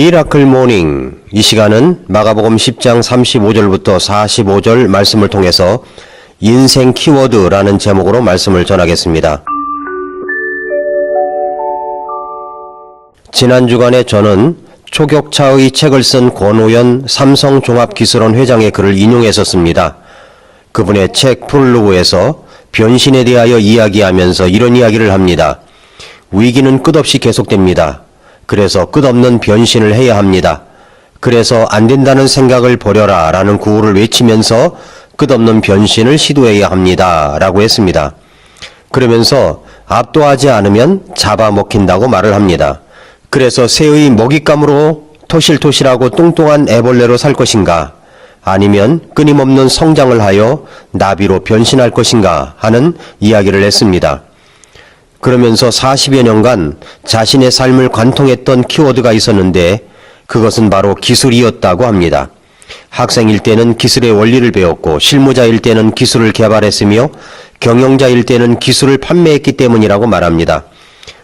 미라클 모닝 이 시간은 마가복음 10장 35절부터 45절 말씀을 통해서 인생 키워드라는 제목으로 말씀을 전하겠습니다. 지난 주간에 저는 초격차의 책을 쓴 권오연 삼성종합기술원 회장의 글을 인용했었습니다. 그분의 책 프롤로그에서 변신에 대하여 이야기하면서 이런 이야기를 합니다. 위기는 끝없이 계속됩니다. 그래서 끝없는 변신을 해야 합니다. 그래서 안 된다는 생각을 버려라 라는 구호를 외치면서 끝없는 변신을 시도해야 합니다. 라고 했습니다. 그러면서 압도하지 않으면 잡아먹힌다고 말을 합니다. 그래서 새의 먹잇감으로 토실토실하고 뚱뚱한 애벌레로 살 것인가 아니면 끊임없는 성장을 하여 나비로 변신할 것인가 하는 이야기를 했습니다. 그러면서 40여 년간 자신의 삶을 관통했던 키워드가 있었는데 그것은 바로 기술이었다고 합니다. 학생일 때는 기술의 원리를 배웠고 실무자일 때는 기술을 개발했으며 경영자일 때는 기술을 판매했기 때문이라고 말합니다.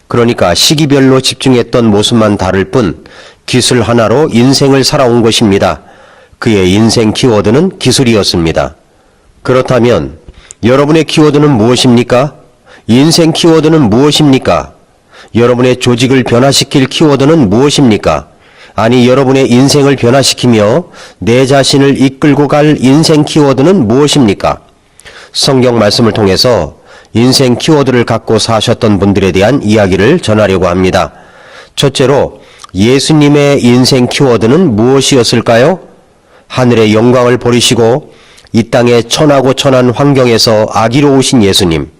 그러니까 시기별로 집중했던 모습만 다를 뿐 기술 하나로 인생을 살아온 것입니다. 그의 인생 키워드는 기술이었습니다. 그렇다면 여러분의 키워드는 무엇입니까? 인생 키워드는 무엇입니까? 여러분의 조직을 변화시킬 키워드는 무엇입니까? 아니, 여러분의 인생을 변화시키며 내 자신을 이끌고 갈 인생 키워드는 무엇입니까? 성경 말씀을 통해서 인생 키워드를 갖고 사셨던 분들에 대한 이야기를 전하려고 합니다. 첫째로 예수님의 인생 키워드는 무엇이었을까요? 하늘의 영광을 버리시고 이 땅의 천하고 천한 환경에서 아기로 오신 예수님.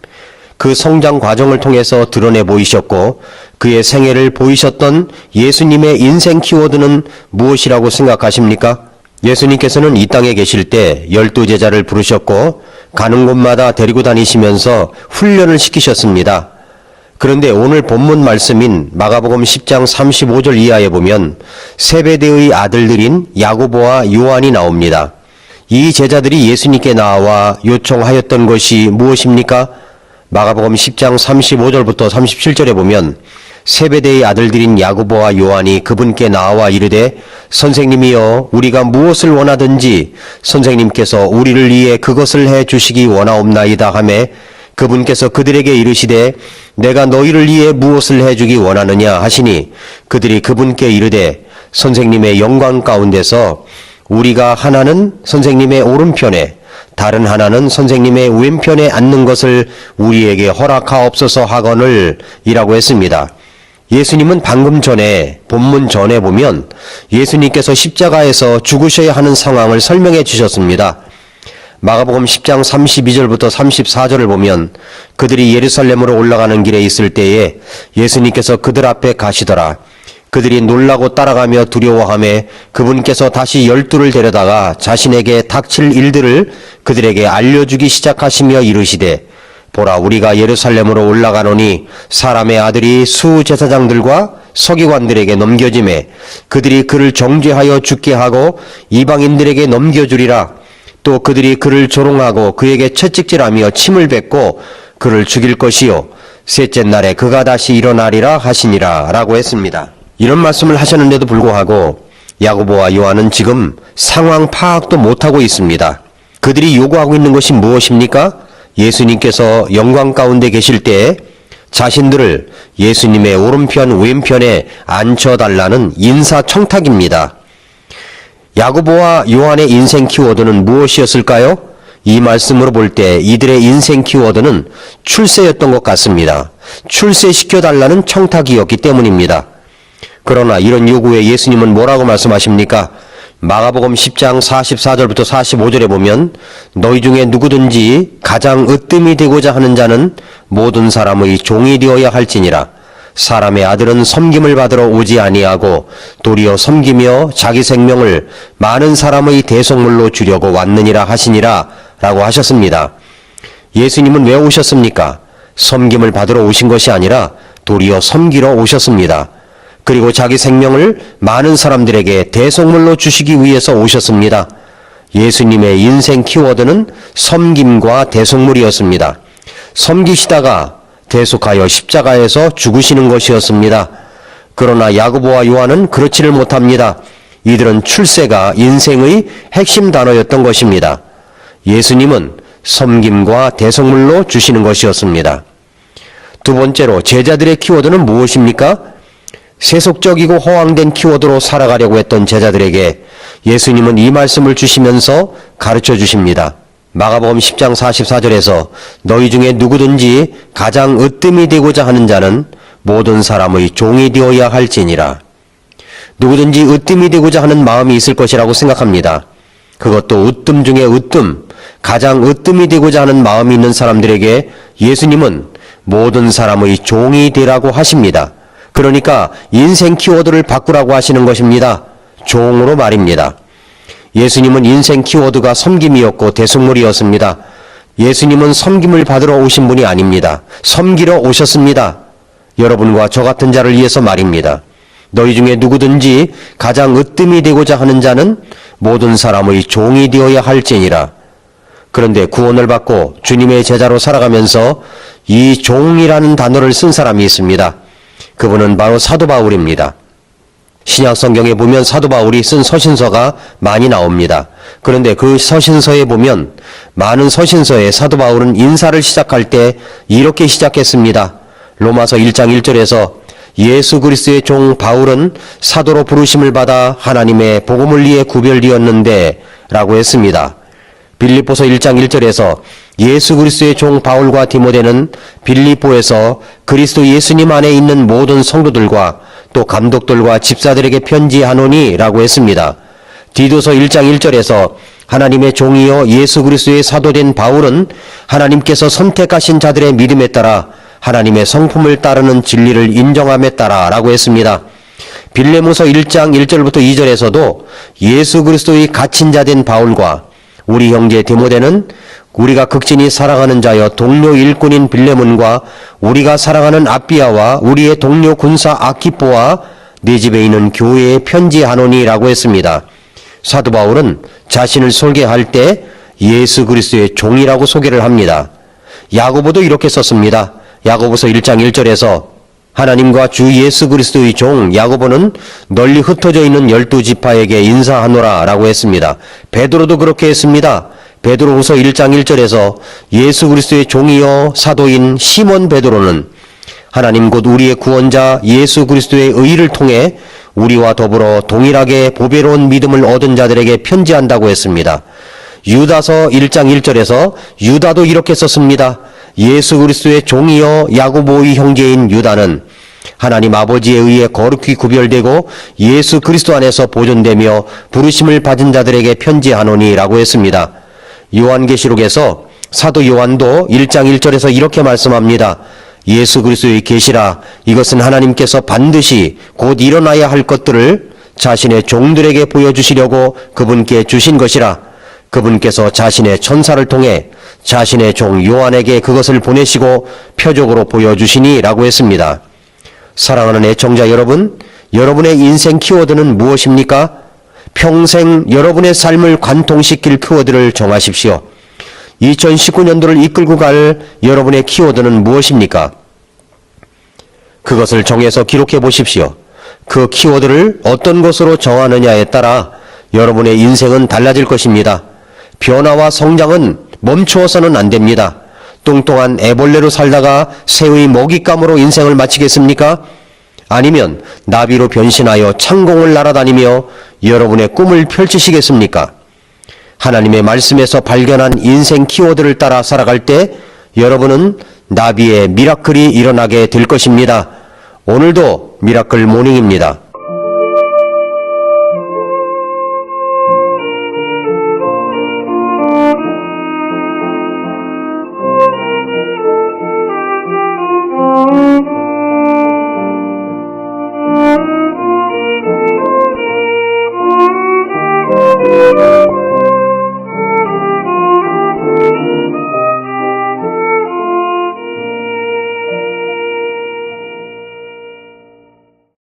그 성장 과정을 통해서 드러내 보이셨고 그의 생애를 보이셨던 예수님의 인생 키워드는 무엇이라고 생각하십니까? 예수님께서는 이 땅에 계실 때 열두 제자를 부르셨고 가는 곳마다 데리고 다니시면서 훈련을 시키셨습니다. 그런데 오늘 본문 말씀인 마가복음 10장 35절 이하에 보면 세베대의 아들들인 야고보와 요한이 나옵니다. 이 제자들이 예수님께 나와 요청하였던 것이 무엇입니까? 마가복음 10장 35절부터 37절에 보면 세베대의 아들들인 야고보와 요한이 그분께 나와 이르되 선생님이여 우리가 무엇을 원하든지 선생님께서 우리를 위해 그것을 해 주시기 원하옵나이다 하매 그분께서 그들에게 이르시되 내가 너희를 위해 무엇을 해 주기 원하느냐 하시니 그들이 그분께 이르되 선생님의 영광 가운데서 우리가 하나는 선생님의 오른편에 다른 하나는 선생님의 왼편에 앉는 것을 우리에게 허락하옵소서 하거늘 이라고 했습니다. 예수님은 방금 전에 본문 전에 보면 예수님께서 십자가에서 죽으셔야 하는 상황을 설명해 주셨습니다. 마가복음 10장 32절부터 34절을 보면 그들이 예루살렘으로 올라가는 길에 있을 때에 예수님께서 그들 앞에 가시더라. 그들이 놀라고 따라가며 두려워함에 그분께서 다시 열두를 데려다가 자신에게 닥칠 일들을 그들에게 알려주기 시작하시며 이르시되 보라 우리가 예루살렘으로 올라가노니 사람의 아들이 수 제사장들과 서기관들에게 넘겨짐에 그들이 그를 정죄하여 죽게 하고 이방인들에게 넘겨주리라 또 그들이 그를 조롱하고 그에게 채찍질하며 침을 뱉고 그를 죽일 것이요 셋째 날에 그가 다시 일어나리라 하시니라 라고 했습니다. 이런 말씀을 하셨는데도 불구하고 야고보와 요한은 지금 상황 파악도 못하고 있습니다. 그들이 요구하고 있는 것이 무엇입니까? 예수님께서 영광 가운데 계실 때 자신들을 예수님의 오른편 왼편에 앉혀달라는 인사청탁입니다. 야고보와 요한의 인생 키워드는 무엇이었을까요? 이 말씀으로 볼 때 이들의 인생 키워드는 출세였던 것 같습니다. 출세시켜달라는 청탁이었기 때문입니다. 그러나 이런 요구에 예수님은 뭐라고 말씀하십니까? 마가복음 10장 44절부터 45절에 보면 너희 중에 누구든지 가장 으뜸이 되고자 하는 자는 모든 사람의 종이 되어야 할지니라. 사람의 아들은 섬김을 받으러 오지 아니하고 도리어 섬기며 자기 생명을 많은 사람의 대속물로 주려고 왔느니라 하시니라 라고 하셨습니다. 예수님은 왜 오셨습니까? 섬김을 받으러 오신 것이 아니라 도리어 섬기러 오셨습니다. 그리고 자기 생명을 많은 사람들에게 대속물로 주시기 위해서 오셨습니다. 예수님의 인생 키워드는 섬김과 대속물이었습니다. 섬기시다가 대속하여 십자가에서 죽으시는 것이었습니다. 그러나 야고보와 요한은 그렇지를 못합니다. 이들은 출세가 인생의 핵심 단어였던 것입니다. 예수님은 섬김과 대성물로 주시는 것이었습니다. 두 번째로 제자들의 키워드는 무엇입니까? 세속적이고 허황된 키워드로 살아가려고 했던 제자들에게 예수님은 이 말씀을 주시면서 가르쳐 주십니다. 마가복음 10장 44절에서 너희 중에 누구든지 가장 으뜸이 되고자 하는 자는 모든 사람의 종이 되어야 할지니라. 누구든지 으뜸이 되고자 하는 마음이 있을 것이라고 생각합니다. 그것도 으뜸 중에 으뜸, 가장 으뜸이 되고자 하는 마음이 있는 사람들에게 예수님은 모든 사람의 종이 되라고 하십니다. 그러니까 인생 키워드를 바꾸라고 하시는 것입니다. 종으로 말입니다. 예수님은 인생 키워드가 섬김이었고 대승물이었습니다. 예수님은 섬김을 받으러 오신 분이 아닙니다. 섬기러 오셨습니다. 여러분과 저 같은 자를 위해서 말입니다. 너희 중에 누구든지 가장 으뜸이 되고자 하는 자는 모든 사람의 종이 되어야 할지니라. 그런데 구원을 받고 주님의 제자로 살아가면서 이 종이라는 단어를 쓴 사람이 있습니다. 그분은 바로 사도 바울입니다. 신약 성경에 보면 사도 바울이 쓴 서신서가 많이 나옵니다. 그런데 그 서신서에 보면 많은 서신서에 사도 바울은 인사를 시작할 때 이렇게 시작했습니다. 로마서 1장 1절에서 예수 그리스도의 종 바울은 사도로 부르심을 받아 하나님의 복음을 위해 구별되었는데 라고 했습니다. 빌립보서 1장 1절에서 예수 그리스도의 종 바울과 디모데는 빌립보에서 그리스도 예수님 안에 있는 모든 성도들과 또 감독들과 집사들에게 편지하노니라고 했습니다. 디도서 1장 1절에서 하나님의 종이요 예수 그리스도의 사도된 바울은 하나님께서 선택하신 자들의 믿음에 따라 하나님의 성품을 따르는 진리를 인정함에 따라라고 했습니다. 빌레모서 1장 1절부터 2절에서도 예수 그리스도의 갇힌 자 된 바울과 우리 형제 디모데는 우리가 극진히 사랑하는 자여 동료 일꾼인 빌레몬과 우리가 사랑하는 아비아와 우리의 동료 군사 아키포와 네 집에 있는 교회에 편지하노니라고 했습니다. 사도 바울은 자신을 소개할 때 예수 그리스도의 종이라고 소개를 합니다. 야고보도 이렇게 썼습니다. 야고보서 1장 1절에서 하나님과 주 예수 그리스도의 종 야고보는 널리 흩어져 있는 열두 지파에게 인사하노라라고 했습니다. 베드로도 그렇게 했습니다. 베드로후서 1장 1절에서 예수 그리스도의 종이요 사도인 시몬 베드로는 하나님 곧 우리의 구원자 예수 그리스도의 의를 통해 우리와 더불어 동일하게 보배로운 믿음을 얻은 자들에게 편지한다고 했습니다. 유다서 1장 1절에서 유다도 이렇게 썼습니다. 예수 그리스도의 종이요 야고보의 형제인 유다는 하나님 아버지에 의해 거룩히 구별되고 예수 그리스도 안에서 보존되며 부르심을 받은 자들에게 편지하노니라고 했습니다. 요한계시록에서 사도 요한도 1장 1절에서 이렇게 말씀합니다. 예수 그리스도의 계시라 이것은 하나님께서 반드시 곧 일어나야 할 것들을 자신의 종들에게 보여주시려고 그분께 주신 것이라 그분께서 자신의 천사를 통해 자신의 종 요한에게 그것을 보내시고 표적으로 보여주시니 라고 했습니다. 사랑하는 애청자 여러분, 여러분의 인생 키워드는 무엇입니까? 평생 여러분의 삶을 관통시킬 키워드를 정하십시오. 2019년도를 이끌고 갈 여러분의 키워드는 무엇입니까? 그것을 정해서 기록해 보십시오. 그 키워드를 어떤 것으로 정하느냐에 따라 여러분의 인생은 달라질 것입니다. 변화와 성장은 멈추어서는 안 됩니다. 뚱뚱한 애벌레로 살다가 새의 먹잇감으로 인생을 마치겠습니까? 아니면 나비로 변신하여 창공을 날아다니며 여러분의 꿈을 펼치시겠습니까? 하나님의 말씀에서 발견한 인생 키워드를 따라 살아갈 때 여러분은 나비의 미라클이 일어나게 될 것입니다. 오늘도 미라클 모닝입니다.